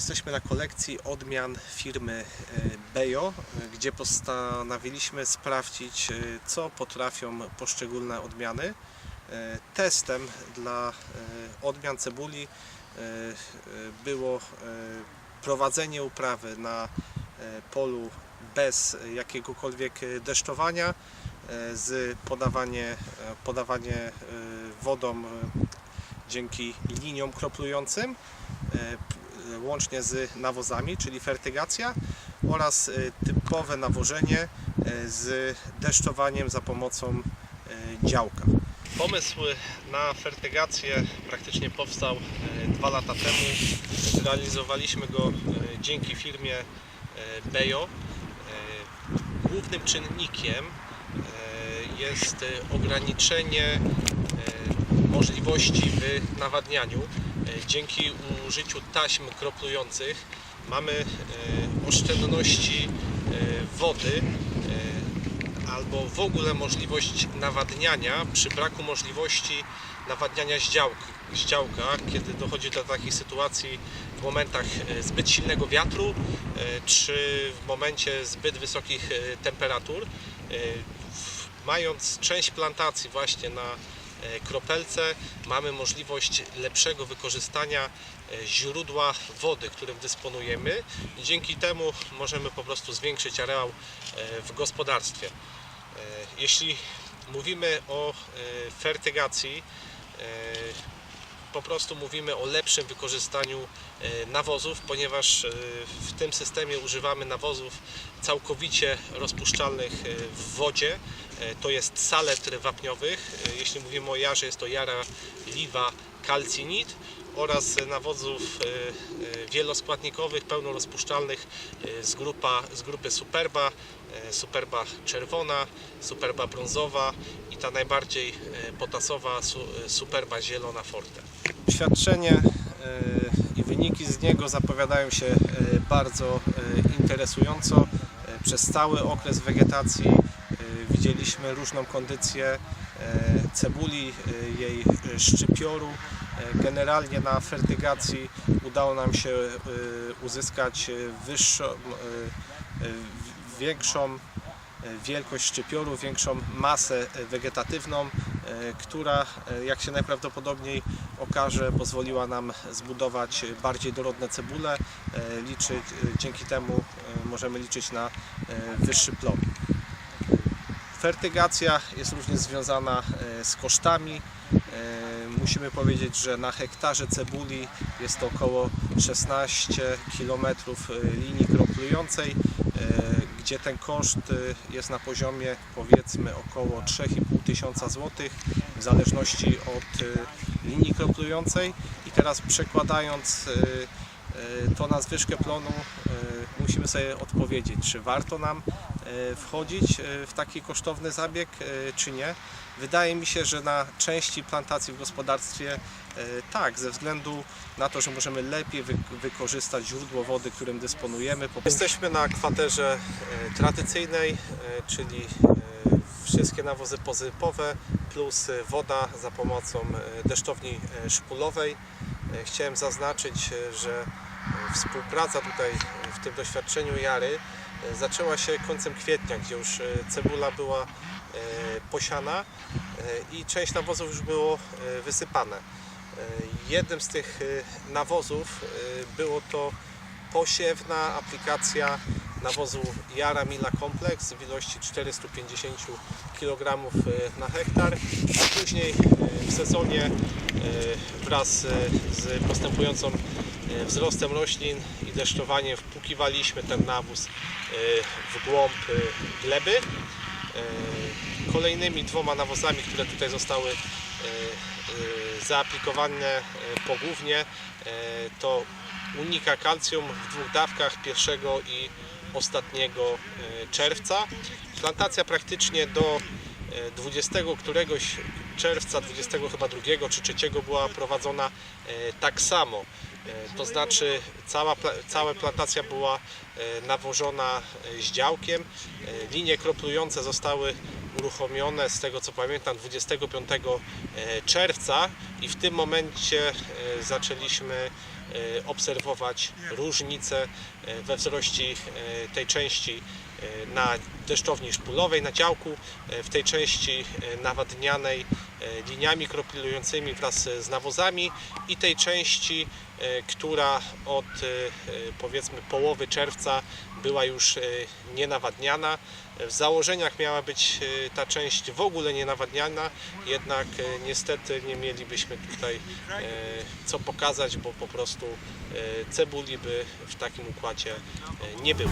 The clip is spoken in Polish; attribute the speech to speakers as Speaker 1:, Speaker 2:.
Speaker 1: Jesteśmy na kolekcji odmian firmy e, Bejo, gdzie postanowiliśmy sprawdzić, e, co potrafią poszczególne odmiany. E, Testem dla odmian cebuli było prowadzenie uprawy na polu bez jakiegokolwiek deszczowania, z podawanie, podawanie wodą dzięki liniom kroplującym, łącznie z nawozami, czyli fertygacja oraz e, typowe nawożenie e, z deszczowaniem za pomocą e, działka. Pomysł na fertygację praktycznie powstał e, dwa lata temu. Zrealizowaliśmy go e, dzięki firmie e, Bejo. E, Głównym czynnikiem e, jest e, ograniczenie e, możliwości w nawadnianiu. E, Dzięki użyciu taśm kroplujących mamy e, oszczędności e, wody albo w ogóle możliwość nawadniania przy braku możliwości nawadniania z działka, z działka kiedy dochodzi do takich sytuacji w momentach zbyt silnego wiatru czy w momencie zbyt wysokich temperatur. Mając część plantacji właśnie na kropelce mamy możliwość lepszego wykorzystania e, źródła wody, którym dysponujemy dzięki temu możemy po prostu zwiększyć areał e, w gospodarstwie. E, Jeśli mówimy o e, fertygacji, e, po prostu mówimy o lepszym wykorzystaniu e, nawozów, ponieważ e, w tym systemie używamy nawozów całkowicie rozpuszczalnych e, w wodzie. To jest saletr wapniowych. Jeśli mówimy o jarze, jest to jara liwa calcinit oraz nawozów e, e, wieloskładnikowych, pełnorozpuszczalnych e, z, grupa, z grupy Superba, Superba czerwona, Superba brązowa i ta najbardziej potasowa su- Superba zielona Forte. Świadczenie i wyniki z niego zapowiadają się bardzo interesująco. Przez cały okres wegetacji widzieliśmy różną kondycję cebuli, e, jej e, szczypioru. E, Generalnie na fertygacji udało nam się e, uzyskać e, wyższą, e, e, większą e, wielkość szczypioru, większą masę e, wegetatywną, e, która e, jak się najprawdopodobniej okaże pozwoliła nam zbudować bardziej dorodne cebule. E, Liczyć, e, dzięki temu e, możemy liczyć na e, wyższy plon. Fertygacja jest również związana e, z kosztami. E, Musimy powiedzieć, że na hektarze cebuli jest to około 16 km linii kroplującej, e, gdzie ten koszt e, jest na poziomie powiedzmy około 3,5 tysiąca złotych w zależności od e, linii kroplującej. I teraz przekładając e, e, to na zwyżkę plonu e, musimy sobie odpowiedzieć, czy warto nam e, wchodzić e, w taki kosztowny zabieg, e, czy nie. Wydaje mi się, że na części plantacji w gospodarstwie e, tak, ze względu na to, że możemy lepiej wy wykorzystać źródło wody, którym dysponujemy. Jesteśmy na kwaterze e, tradycyjnej, e, czyli e, wszystkie nawozy pozypowe plus e, woda za pomocą e, deszczowni e, szpulowej. E, Chciałem zaznaczyć, e, że e, współpraca tutaj e, w tym doświadczeniu Jary e, zaczęła się końcem kwietnia, gdzie już e, cebula była e, posiana e, i część nawozów już było e, wysypane. E, Jednym z tych e, nawozów e, było to posiewna aplikacja nawozu Jara Mila Complex w ilości 450 kg na hektar, a później e, w sezonie e, wraz e, z postępującą e, wzrostem roślin i deszczowaniem wpłukiwaliśmy ten nawóz e, w głąb e, gleby. E, Kolejnymi dwoma nawozami, które tutaj zostały e, e, zaaplikowane e, pogłównie e, to Unika Calcium w dwóch dawkach 1 i ostatniego e, czerwca. Plantacja praktycznie do e, 20 któregoś czerwca, 20 chyba drugiego czy trzeciego była prowadzona e, tak samo. E, To znaczy cała, cała plantacja była e, nawożona z działkiem. E, Linie kroplujące zostały uruchomione z tego co pamiętam 25 e, czerwca i w tym momencie zaczęliśmy obserwować różnice e, we wzroście e, tej części e, na deszczowni szpulowej na działku, e, w tej części e, nawadnianej e, liniami kroplilującymi wraz z nawozami i tej części, e, która od e, e, powiedzmy połowy czerwca była już e, nienawadniana. W założeniach miała być e, ta część w ogóle nienawadniana, jednak e, niestety nie mielibyśmy tutaj e, co pokazać, bo po prostu cebuli by w takim układzie nie było.